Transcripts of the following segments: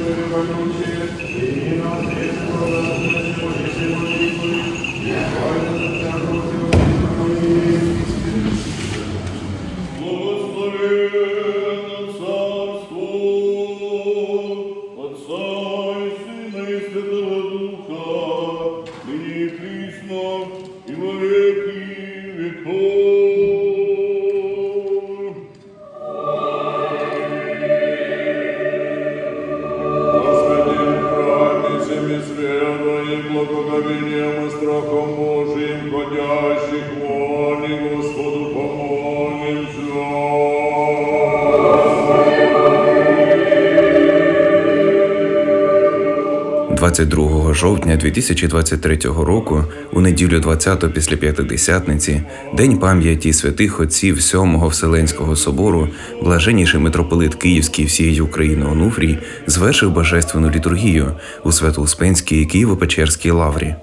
Духа, ныне и присно, и во и страхом Божиим, ходящих воли, Господу помолимся. 22 жовтня 2023 року, у неділю 20 після П'ятидесятниці, день пам'яті святих отців Сьомого Вселенського собору, блаженніший митрополит Київський всієї України Онуфрій звершив божественну літургію у Свято-Успенській Києво-Печерській лаврі.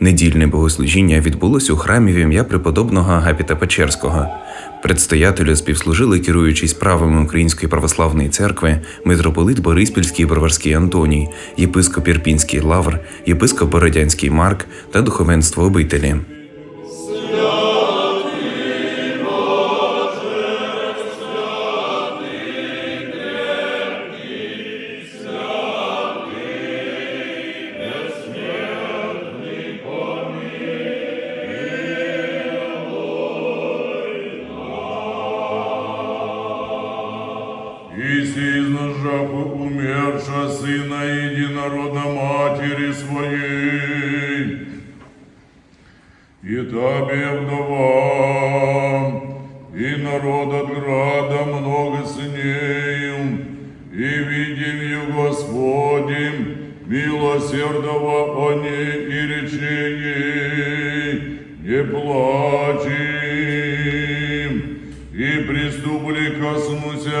Недільне богослужіння відбулось у храмі в ім'я преподобного Агапіта Печерського. Предстоятелю співслужили керуючий справами Української православної церкви митрополит Бориспільський і Броварський Антоній, єпископ Ірпінський Лавр, єпископ Бородянський Марк та духовенство обителі. Умерша Сына Единородна Матери Своей, и Тебе вдовам, и народ от града много сынею, и видим ее Господем, милосердного о ней и речи ей, не плачем, и приступли коснуся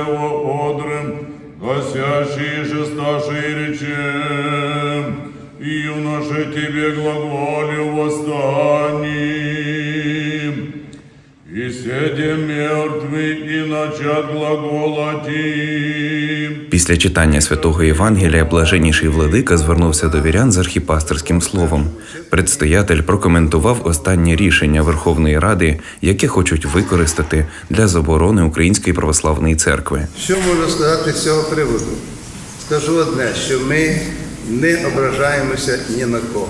же старшие речем, и юноше тебе глаголю восстанем, и седем мертвы, и начат глаголати. Після читання святого Євангелія блаженніший владика звернувся до вірян з архіпастерським словом. Предстоятель прокоментував останнє рішення Верховної Ради, яке хочуть використати для заборони Української православної церкви. Що можу сказати з цього приводу? Скажу одне, що ми не ображаємося ні на кого.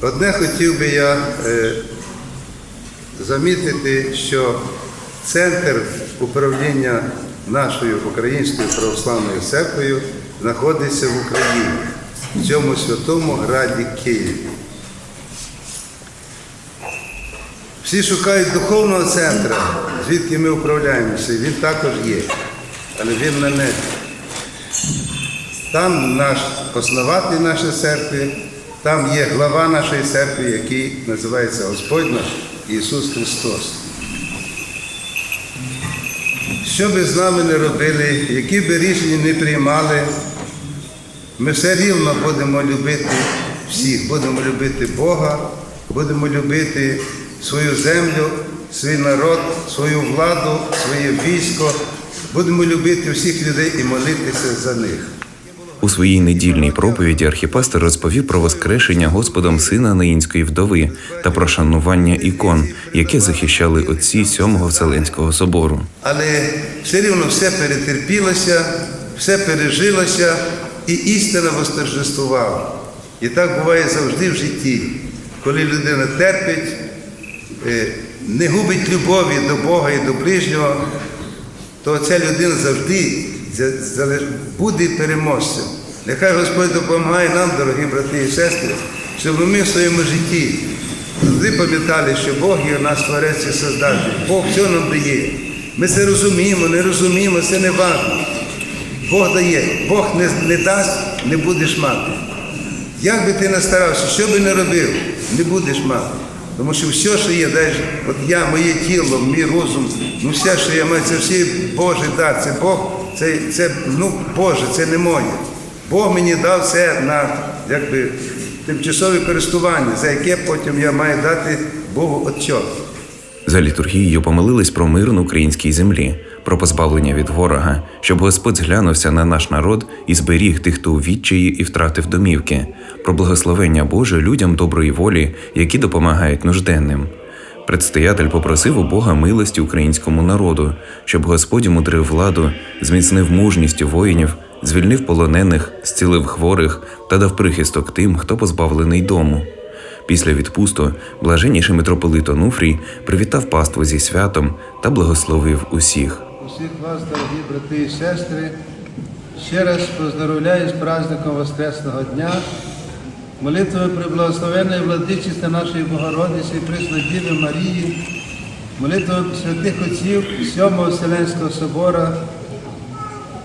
Одне хотів би я е, замітити, що центр управління нашою Українською православною церквою знаходиться в Україні, в цьому святому граді Києві. Всі шукають духовного центру, звідки ми управляємося. Він також є, але він на небі. Там наш основатель нашої церкви, там є глава нашої церкви, який називається Господь наш Ісус Христос. Що би з нами не робили, які би рішення не приймали, ми все рівно будемо любити всіх, будемо любити Бога, будемо любити свою землю, свій народ, свою владу, своє військо, будемо любити всіх людей і молитися за них. У своїй недільній проповіді архіпастер розповів про воскрешення Господом сина Наїнської вдови та про шанування ікон, яке захищали отці Сьомого Вселенського собору. Але все рівно все перетерпілося, все пережилося, і істина восторжествувала. І так буває завжди в житті, коли людина терпить, е, не губить любові до Бога і до ближнього, то ця людина завжди буде переможцем. Нехай Господь допомагає нам, дорогі брати і сестри, щоб ми в своєму житті завжди пам'ятали, що Бог є наш Творець і Создатель. Бог все нам дає. Ми це розуміємо, не розуміємо, це не важливо. Бог дає, Бог не, не дасть, не будеш мати. Як би ти не старався, що би не робив, не будеш мати. Тому що все, що є, навіть от я, моє тіло, мій розум, ну все, що я маю, це всі Божий дар, це Бог, це, це ну, Боже, це не моє. Бог мені дав це на якби, тимчасове користування, за яке потім я маю дати Богу отчет. За літургією помолились про мир на українській землі. про позбавлення від ворога, щоб Господь зглянувся на наш народ і зберіг тих, хто у відчаї і втратив домівки, про благословення Боже людям доброї волі, які допомагають нужденним. Предстоятель попросив у Бога милості українському народу, щоб Господь мудрив владу, зміцнив мужність воїнів, звільнив полонених, зцілив хворих та дав прихисток тим, хто позбавлений дому. Після відпусту блаженніший митрополит Онуфрій привітав паству зі святом та благословив усіх. Усіх вас, дорогі брати і сестри, ще раз поздоровляю з праздником Воскресного дня, молитвою приблагословенної владичиці нашої Богородиці, Пресної Діви Марії, молитвою святих отців Сьомого Вселенського собора.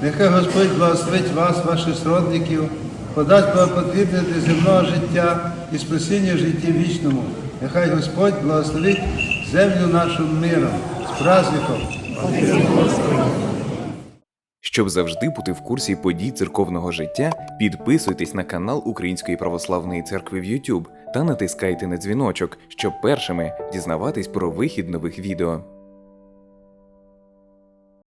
Нехай Господь благословить вас, ваших сродників, подасть благопотрібне для земного життя і спасіння в вічному. Нехай Господь благословить землю нашу миром, з праздником. Щоб завжди бути в курсі подій церковного життя, підписуйтесь на канал Української православної церкви в YouTube та натискайте на дзвіночок, щоб першими дізнаватись про вихід нових відео.